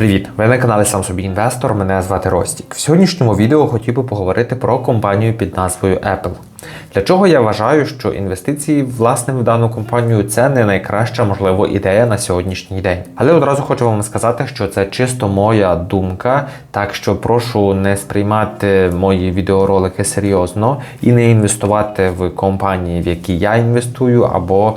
Привіт! Ви на каналі Сам собі інвестор. Мене звати Ростік. В сьогоднішньому відео хотів би поговорити про компанію під назвою Apple. Для чого я вважаю, що інвестиції власне в дану компанію це не найкраща можливо ідея на сьогоднішній день. Але одразу хочу вам сказати, що це чисто моя думка, так що прошу не сприймати мої відеоролики серйозно і не інвестувати в компанії, в які я інвестую, або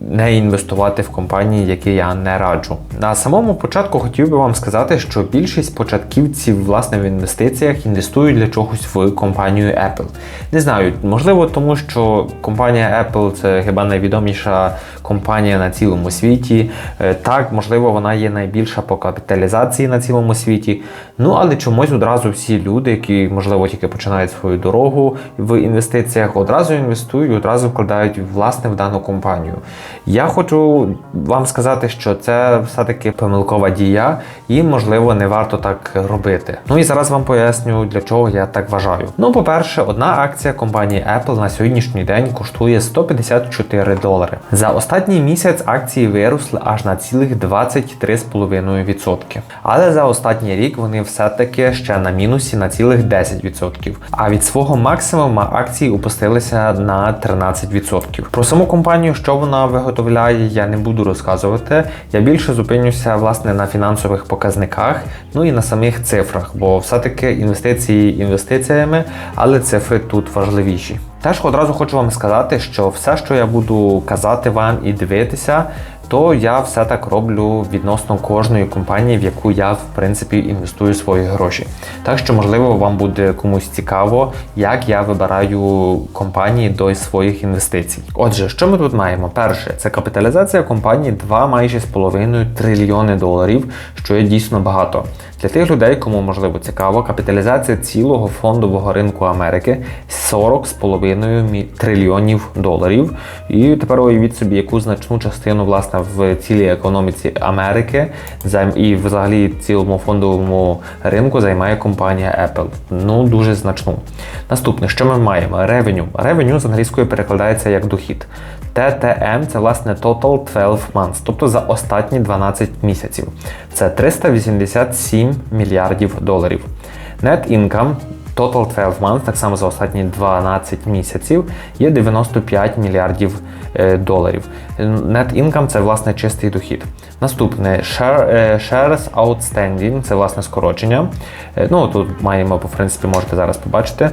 не інвестувати в компанії, які я не раджу. На самому початку хотів би вам сказати, що більшість початківців власне в інвестиціях інвестують для чогось в компанію Apple. Не знаю, можливо, тому що компанія Apple це хіба найвідоміша компанія на цілому світі. Е, Так, можливо, вона є найбільша по капіталізації на цілому світі. Ну але чомусь одразу всі люди, які можливо тільки починають свою дорогу в інвестиціях, одразу інвестують, одразу вкладають власне в дану компанію. Я хочу вам сказати, що це все-таки помилкова дія, і можливо не варто так робити. Ну і зараз вам поясню, для чого я так вважаю. Ну, по-перше, одна акція компанії Apple на сьогоднішній день коштує 154 долари. За останній місяць акції виросли аж на цілих 23,5%. Але за останній рік вони все-таки ще на мінусі на цілих 10%. А від свого максимуму акції опустилися на 13%. Про саму компанію, що вона виготовляє, я не буду розказувати. Я більше зупинюся власне на фінансових показниках, ну і на самих цифрах, бо все-таки інвестиції інвестиціями, але цифри тут важливіші. Теж одразу хочу вам сказати, що все, що я буду казати вам і дивитися, то я все так роблю відносно кожної компанії, в яку я в принципі інвестую свої гроші. Так що, можливо, вам буде комусь цікаво, як я вибираю компанії до своїх інвестицій. Отже, що ми тут маємо? Перше, це капіталізація компанії 2 майже з половиною трильйони доларів, що є дійсно багато. Для тих людей, кому можливо цікаво, капіталізація цілого фондового ринку Америки 40,5 трильйонів доларів. І тепер уявіть собі, яку значну частину власне в цілій економіці Америки і взагалі цілому фондовому ринку займає компанія Apple. Ну дуже значну. Наступне, що ми маємо? Revenue. Revenue з англійської перекладається як дохід. TTM це власне Total 12 Months, тобто за останні 12 місяців. Це 387 мільярдів доларів. Net Income Total 12 Months, так само за останні 12 місяців, є 95 мільярдів е, доларів. Net Income це власне чистий дохід. Наступне share, е, Shares Outstanding це власне скорочення. Е, ну Тут маємо, по принципі, можете зараз побачити.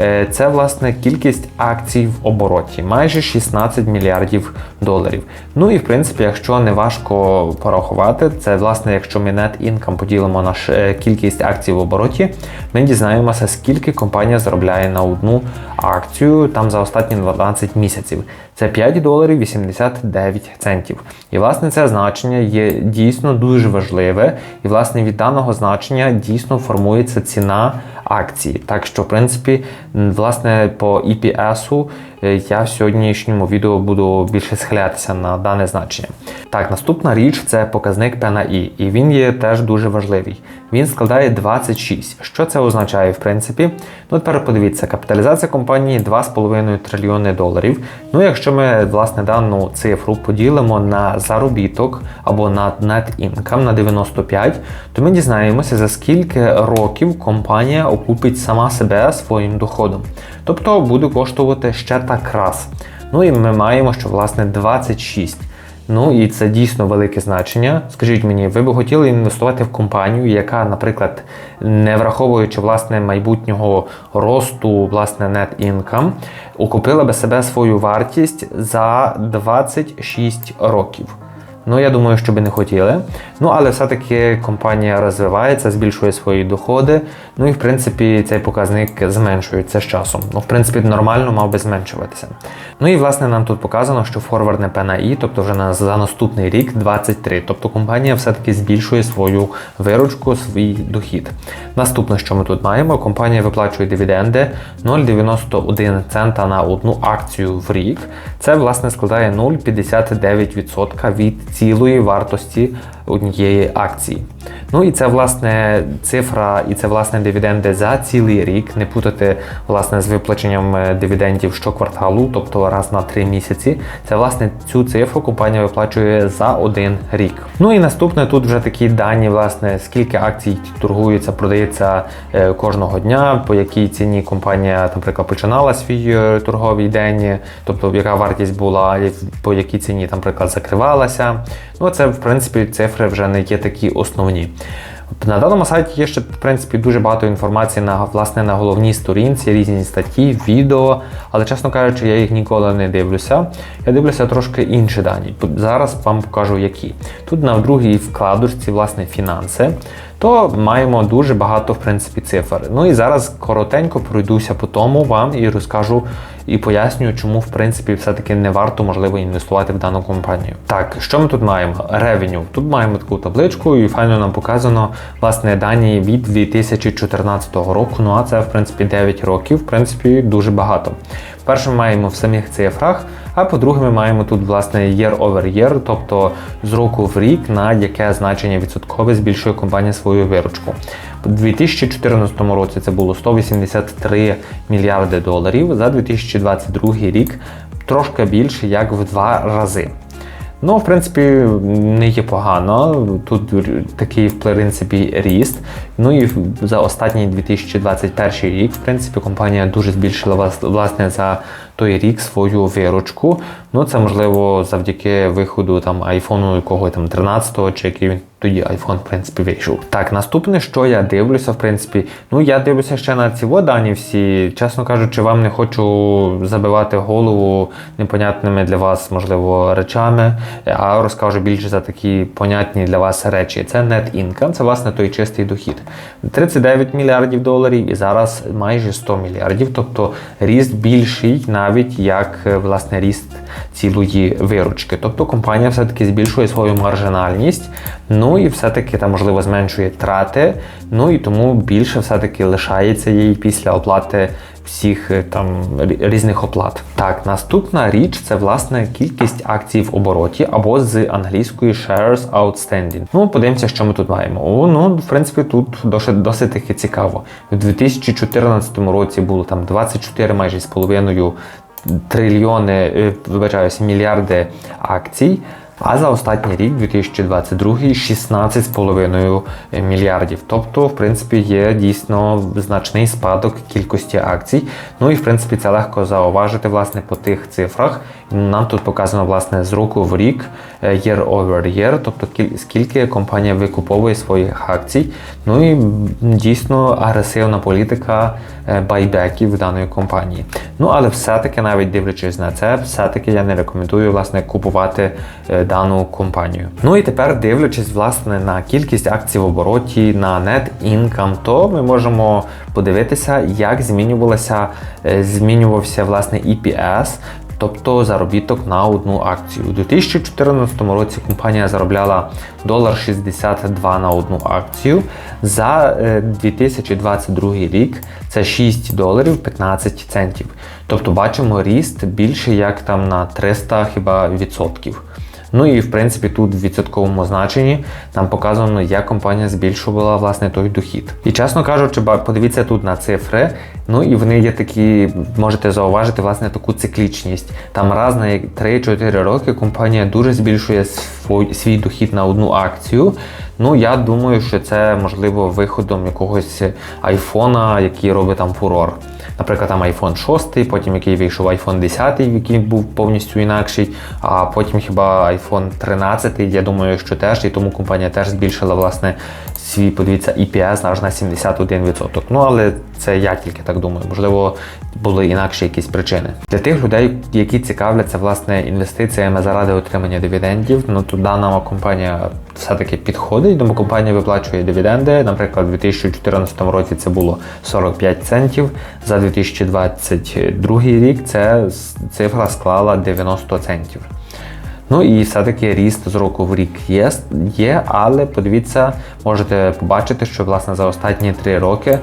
Е, це власне кількість акцій в обороті, майже 16 мільярдів доларів. Ну і в принципі, якщо не важко порахувати, це власне, якщо ми Net Income поділимо на кількість акцій в обороті, ми дізнаємося, скільки компанія заробляє на одну акцію там за останні 12 місяців. Це 5 доларів 89 центів. І власне це значення є дійсно дуже важливе, і власне від даного значення дійсно формується ціна акції. Так що, в принципі, власне, по EPS я в сьогоднішньому відео буду більше схилятися на дане значення. Так, наступна річ це показник P на і він є теж дуже важливий. Він складає 26. Що це означає, в принципі? Ну, тепер подивіться, капіталізація компанії 2,5 трильйони доларів. Ну, якщо ми власне дану цифру поділимо на заробіток або на net income на 95, то ми дізнаємося, за скільки років компанія окупить сама себе своїм доходом. Тобто буде коштувати ще так раз. Ну і ми маємо, що власне 26. Ну і це дійсно велике значення. Скажіть мені, ви б хотіли інвестувати в компанію, яка, наприклад, не враховуючи власне майбутнього росту, власне, net income, окупила би себе свою вартість за 26 років. Ну, я думаю, що би не хотіли. Ну, але все-таки компанія розвивається, збільшує свої доходи. Ну і в принципі цей показник зменшується з часом. Ну, в принципі, нормально мав би зменшуватися. Ну і власне нам тут показано, що форвардне P на тобто вже на, за наступний рік 23. Тобто компанія все-таки збільшує свою виручку, свій дохід. Наступне, що ми тут маємо, компанія виплачує дивіденди 0,91 цента на одну акцію в рік. Це власне складає 0,59% від цілої вартості однієї акції. Ну і це власне цифра, і це власне дивіденди за цілий рік. Не путати власне з виплаченням е, дивідендів щокварталу, тобто раз на три місяці. Це власне цю цифру компанія виплачує за один рік. Ну і наступне тут вже такі дані, власне, скільки акцій торгується, продається е, кожного дня, по якій ціні компанія, наприклад, починала свій е, торговий день, тобто яка вартість була, по якій ціні, наприклад, закривалася. Ну, це, в принципі, цифри вже не є такі основні. На даному сайті є ще в принципі дуже багато інформації на власне на головній сторінці, різні статті, відео, але чесно кажучи, я їх ніколи не дивлюся. Я дивлюся трошки інші дані. Зараз вам покажу які. Тут на другій вкладочці, власне, фінанси, то маємо дуже багато в принципі цифр. Ну і зараз коротенько пройдуся по тому вам і розкажу і пояснюю, чому в принципі все-таки не варто можливо інвестувати в дану компанію. Так, що ми тут маємо? Ревеню. Тут маємо таку табличку, і файно нам показано власне дані від 2014 року. Ну а це в принципі 9 років, в принципі, дуже багато. Перше маємо в самих цифрах, а по-друге, ми маємо тут власне year over year, тобто з року в рік, на яке значення відсоткове збільшує компанія свою виручку. У 2014 році це було 183 мільярди доларів. За 2022 рік трошки більше, як в два рази. Ну, в принципі, не є погано. Тут такий, в принципі, ріст. Ну і за останній 2021 рік, в принципі, компанія дуже збільшила власне за той рік свою виручку. Ну, це можливо завдяки виходу там айфону якого там 13-го, чи який він тоді iPhone, в принципі, вийшов. Так, наступне, що я дивлюся, в принципі, ну я дивлюся ще на ці дані всі. Чесно кажучи, вам не хочу забивати голову непонятними для вас, можливо, речами, а розкажу більше за такі понятні для вас речі. Це net income, це власне той чистий дохід. 39 мільярдів доларів і зараз майже 100 мільярдів, тобто ріст більший, навіть як власне ріст цілої виручки. Тобто компанія все-таки збільшує свою маржинальність. Ну і все-таки там, можливо, зменшує трати, ну і тому більше все-таки лишається їй після оплати всіх е, там різних оплат. Так, наступна річ це власне кількість акцій в обороті або з англійської shares outstanding. Ну, подивимося, що ми тут маємо. О, ну, в принципі, тут досить, досить таки цікаво. У 2014 році було там 24 майже з половиною трильйони, е, вибачаюся, мільярди акцій. А за останній рік, 2022, 16,5 мільярдів. Тобто, в принципі, є дійсно значний спадок кількості акцій. Ну і в принципі це легко зауважити власне по тих цифрах. Нам тут показано власне з року в рік, е, year over year, тобто скільки компанія викуповує своїх акцій. Ну і дійсно агресивна політика е, байбеків даної компанії. Ну але все-таки, навіть дивлячись на це, все-таки я не рекомендую власне купувати е, дану компанію. Ну і тепер, дивлячись власне на кількість акцій в обороті, на net income, то ми можемо подивитися, як змінювалося, змінювався власне EPS тобто заробіток на одну акцію. У 2014 році компанія заробляла 1,62 на одну акцію. За 2022 е, рік це 6 доларів 15 центів. Тобто бачимо ріст більше як там на 300 хіба відсотків. Ну і в принципі тут в відсотковому значенні нам показано, як компанія збільшувала власне той дохід. І чесно кажучи, подивіться тут на цифри. Ну і вони є такі, можете зауважити власне таку циклічність. Там раз на 3-4 роки компанія дуже збільшує свій, свій дохід на одну акцію. Ну я думаю, що це можливо виходом якогось айфона, який робить там фурор. Наприклад, там iPhone 6, потім який вийшов iPhone 10, який був повністю інакший, а потім хіба iPhone 13, я думаю, що теж, і тому компанія теж збільшила власне свій, подивіться, EPS аж на 71%. Ну, але це я тільки так думаю. Можливо, були інакші якісь причини. Для тих людей, які цікавляться власне інвестиціями заради отримання дивідендів, ну то дана компанія все-таки підходить, тому компанія виплачує дивіденди. Наприклад, у 2014 році це було 45 центів. За 2022 рік це цифра склала 90 центів. Ну і все-таки ріст з року в рік є, є, але подивіться, можете побачити, що власне за останні три роки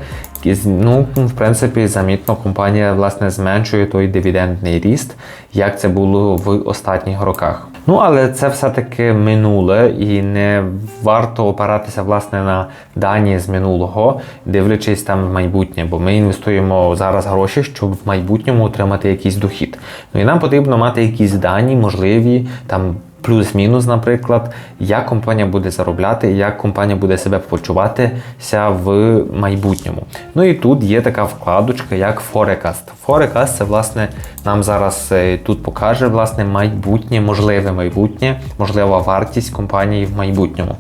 ну, в принципі, замітно компанія власне зменшує той дивідендний ріст, як це було в останніх роках. Ну, але це все-таки минуле і не варто опиратися власне на дані з минулого, дивлячись там в майбутнє, бо ми інвестуємо зараз гроші, щоб в майбутньому отримати якийсь дохід. Ну і нам потрібно мати якісь дані, можливі там. Плюс-мінус, наприклад, як компанія буде заробляти, як компанія буде себе почуватися в майбутньому. Ну і тут є така вкладочка, як Forecast. Forecast це власне нам зараз е, тут покаже власне майбутнє, можливе майбутнє, можлива вартість компанії в майбутньому.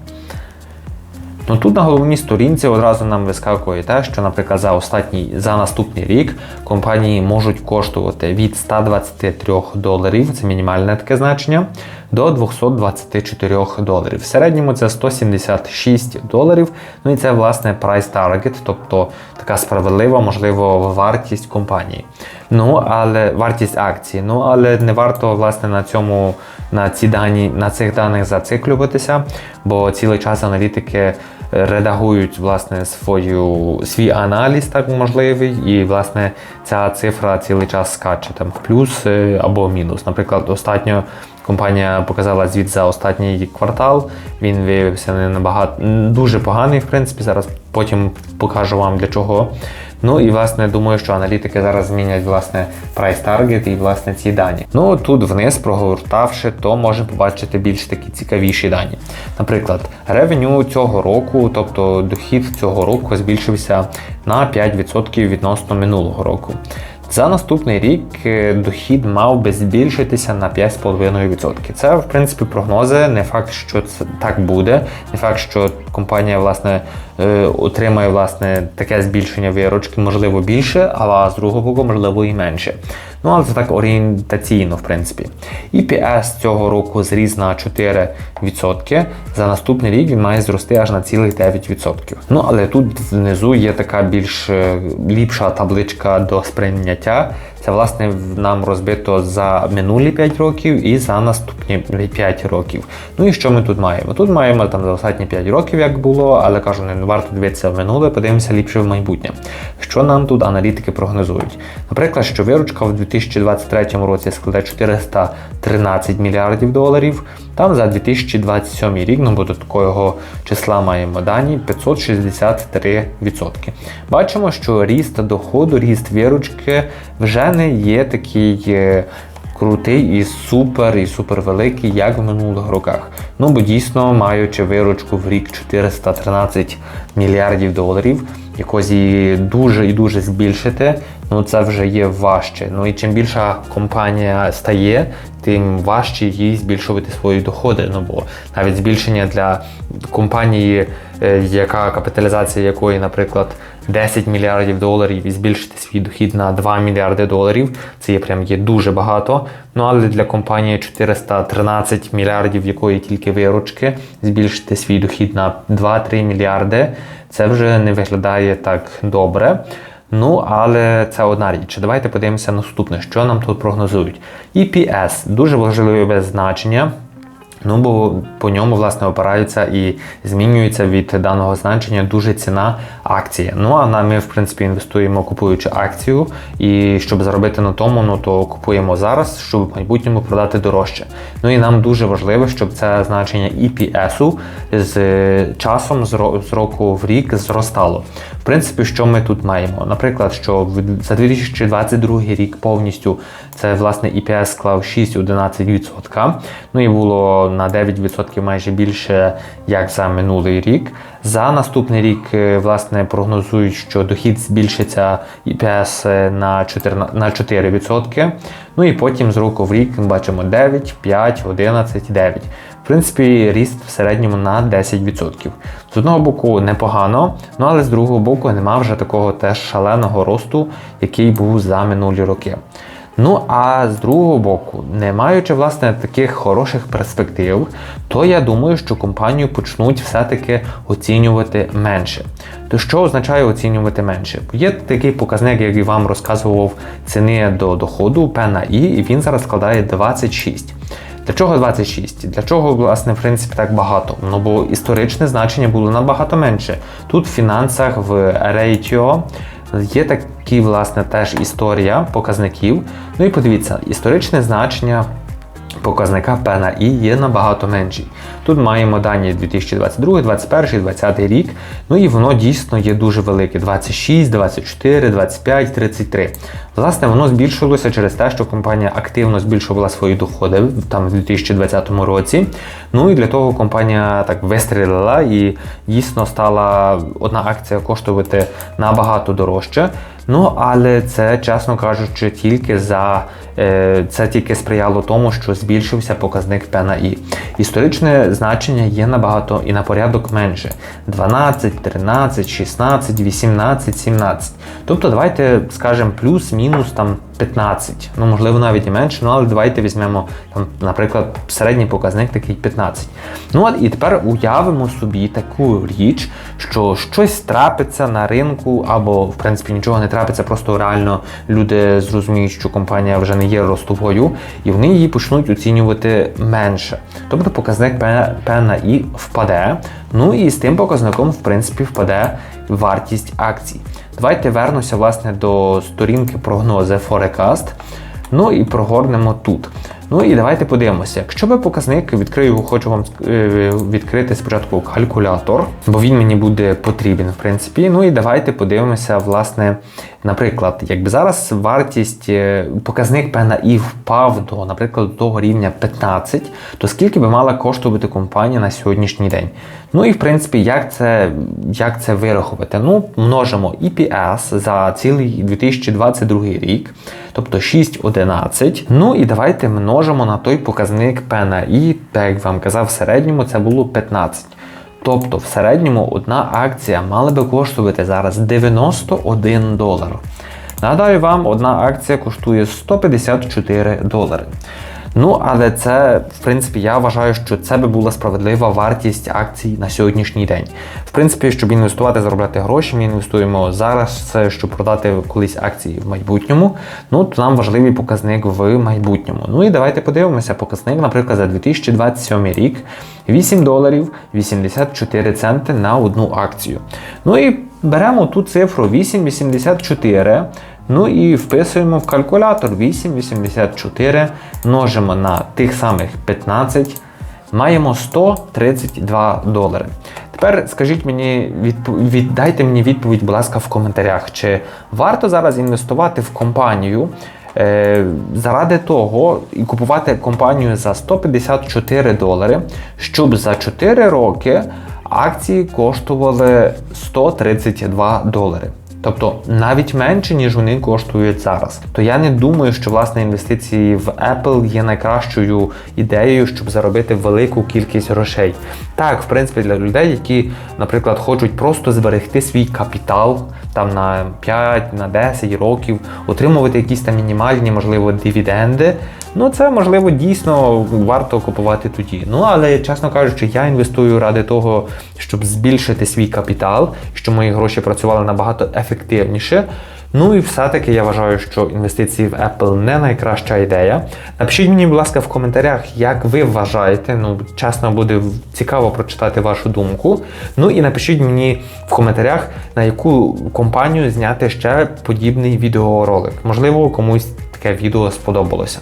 Ну тут на головній сторінці одразу нам вискакує те, що, наприклад, за останній за наступний рік компанії можуть коштувати від 123 доларів, це мінімальне таке значення, до 224 доларів. В середньому це 176 доларів. Ну і це власне price target, тобто така справедлива, можливо, вартість компанії. Ну, але вартість акції. Ну, але не варто власне на цьому на ці дані на цих даних зациклюватися, бо цілий час аналітики редагують власне свою свій аналіз, так можливий, і власне ця цифра цілий час скаче там в плюс або або мінус. Наприклад, остатньо компанія показала звіт за останній квартал. Він виявився не набагато дуже поганий, в принципі. Зараз потім покажу вам для чого. Ну і власне думаю, що аналітики зараз змінять власне прайс-таргет і власне ці дані. Ну тут вниз, прогортавши, то можемо побачити більш такі цікавіші дані. Наприклад, ревеню цього року, тобто дохід цього року збільшився на 5% відносно минулого року. За наступний рік е, дохід мав би збільшитися на 5,5%. Це, в принципі, прогнози. Не факт, що це так буде, не факт, що компанія власне е, отримає власне таке збільшення виручки, можливо, більше, але з другого боку, можливо, і менше. Ну, але це так орієнтаційно, в принципі. EPS цього року зріс на 4%. За наступний рік він має зрости аж на цілих 9%. Ну, але тут внизу є така більш е, ліпша табличка до сприйняття. Це власне нам розбито за минулі 5 років і за наступні 5 років. Ну і що ми тут маємо? Тут маємо там за останні 5 років, як було, але кажу, не варто дивитися в минуле, подивимося ліпше в майбутнє. Що нам тут аналітики прогнозують? Наприклад, що виручка в 2023 році складе 413 мільярдів доларів. Там за 2027 рік, ну бо до такого числа маємо дані 563%. Бачимо, що ріст доходу, ріст виручки вже не є такий. е, Крутий і супер, і супер великий, як в минулих роках. Ну бо дійсно, маючи виручку в рік 413 мільярдів доларів, якось її дуже і дуже збільшити, ну це вже є важче. Ну і чим більша компанія стає, тим важче їй збільшувати свої доходи. Ну бо навіть збільшення для компанії, е, яка капіталізація якої, наприклад, 10 мільярдів доларів і збільшити свій дохід на 2 мільярди доларів, це є прям є дуже багато. Ну але для компанії 413 мільярдів, якої тільки виручки, збільшити свій дохід на 2-3 мільярди, це вже не виглядає так добре. Ну, але це одна річ. Давайте подивимося наступне, що нам тут прогнозують. EPS дуже важливе значення. Ну, бо по ньому, власне, опираються і змінюється від даного значення дуже ціна акції. Ну, а на ми, в принципі, інвестуємо, купуючи акцію, і щоб заробити на тому, ну то купуємо зараз, щоб в майбутньому продати дорожче. Ну і нам дуже важливо, щоб це значення EPS з часом з року в рік зростало. В принципі, що ми тут маємо? Наприклад, що за 2022 рік повністю це власне EPS склав 6,11%. Ну і було на 9% майже більше, як за минулий рік. За наступний рік, власне, прогнозують, що дохід збільшиться EPS на 4%. На 4%. Ну і потім з року в рік бачимо 9, 5, 11, 9. В принципі, ріст в середньому на 10%. З одного боку, непогано, ну але з другого боку, нема вже такого теж шаленого росту, який був за минулі роки. Ну а з другого боку, не маючи власне таких хороших перспектив, то я думаю, що компанію почнуть все-таки оцінювати менше. То що означає оцінювати менше? Є такий показник, як і вам розказував ціни до доходу P на І, і він зараз складає 26. Для чого 26? Для чого, власне, в принципі, так багато? Ну бо історичне значення було набагато менше. Тут в фінансах в рейтіо Є такі, власне, теж історія показників. Ну і подивіться, історичне значення показника P I є набагато менший. Тут маємо дані 2022, 2021, 2020 рік. Ну і воно дійсно є дуже велике: 26, 24, 25, 33. Власне, воно збільшилося через те, що компанія активно збільшувала свої доходи там в 2020 році. Ну і для того компанія так вистрілила і дійсно стала одна акція коштувати набагато дорожче. Ну, але це, чесно кажучи, тільки за е, це тільки сприяло тому, що збільшився показник P I. Історичне значення є набагато і на порядок менше: 12, 13, 16, 18, 17. Тобто, давайте скажемо плюс-мінус там 15, ну можливо навіть і менше, ну але давайте візьмемо там, наприклад, середній показник такий 15. Ну от і тепер уявимо собі таку річ, що щось трапиться на ринку, або в принципі нічого не трапиться, просто реально люди зрозуміють, що компанія вже не є ростовою, і вони її почнуть оцінювати менше. Тобто показник P, I впаде. Ну і з тим показником, в принципі, впаде вартість акцій. Давайте вернуся власне до сторінки прогнози Forecast. Ну і прогорнемо тут. Ну і давайте подивимося. Якщо би показник відкрию, хочу вам е, відкрити спочатку калькулятор, бо він мені буде потрібен, в принципі. Ну і давайте подивимося, власне, наприклад, якби зараз вартість, е, показник P на I впав до, наприклад, до того рівня 15, то скільки би мала коштувати компанія на сьогоднішній день? Ну і в принципі, як це як це вирахувати? Ну, множимо EPS за цілий 2022 рік, тобто 6,11. Ну і давайте множимо на той показник P на так як вам казав, в середньому це було 15. Тобто, в середньому одна акція мала би коштувати зараз 91 долар. Нагадаю вам, одна акція коштує 154 долари. Ну, але це, в принципі, я вважаю, що це би була справедлива вартість акцій на сьогоднішній день. В принципі, щоб інвестувати, заробляти гроші, ми інвестуємо зараз, щоб продати колись акції в майбутньому. Ну, то нам важливий показник в майбутньому. Ну і давайте подивимося. Показник, наприклад, за 2027 рік 8 доларів 84 центи на одну акцію. Ну і беремо ту цифру 8,84. Ну і вписуємо в калькулятор 8,84, множимо на тих самих 15, маємо 132 долари. Тепер скажіть мені, віддайте мені відповідь, будь ласка, в коментарях, чи варто зараз інвестувати в компанію е, заради того і купувати компанію за 154 долари, щоб за 4 роки акції коштували 132 долари. Тобто навіть менше, ніж вони коштують зараз. То я не думаю, що власне інвестиції в Apple є найкращою ідеєю, щоб заробити велику кількість грошей. Так, в принципі, для людей, які, наприклад, хочуть просто зберегти свій капітал там на 5, на 10 років, отримувати якісь там мінімальні, можливо, дивіденди. Ну, це можливо дійсно варто купувати тоді. Ну але чесно кажучи, я інвестую ради того, щоб збільшити свій капітал, щоб мої гроші працювали набагато ефективніше. Ну і все-таки я вважаю, що інвестиції в Apple не найкраща ідея. Напишіть мені, будь ласка, в коментарях, як ви вважаєте. Ну, чесно, буде цікаво прочитати вашу думку. Ну і напишіть мені в коментарях, на яку компанію зняти ще подібний відеоролик. Можливо, комусь таке відео сподобалося.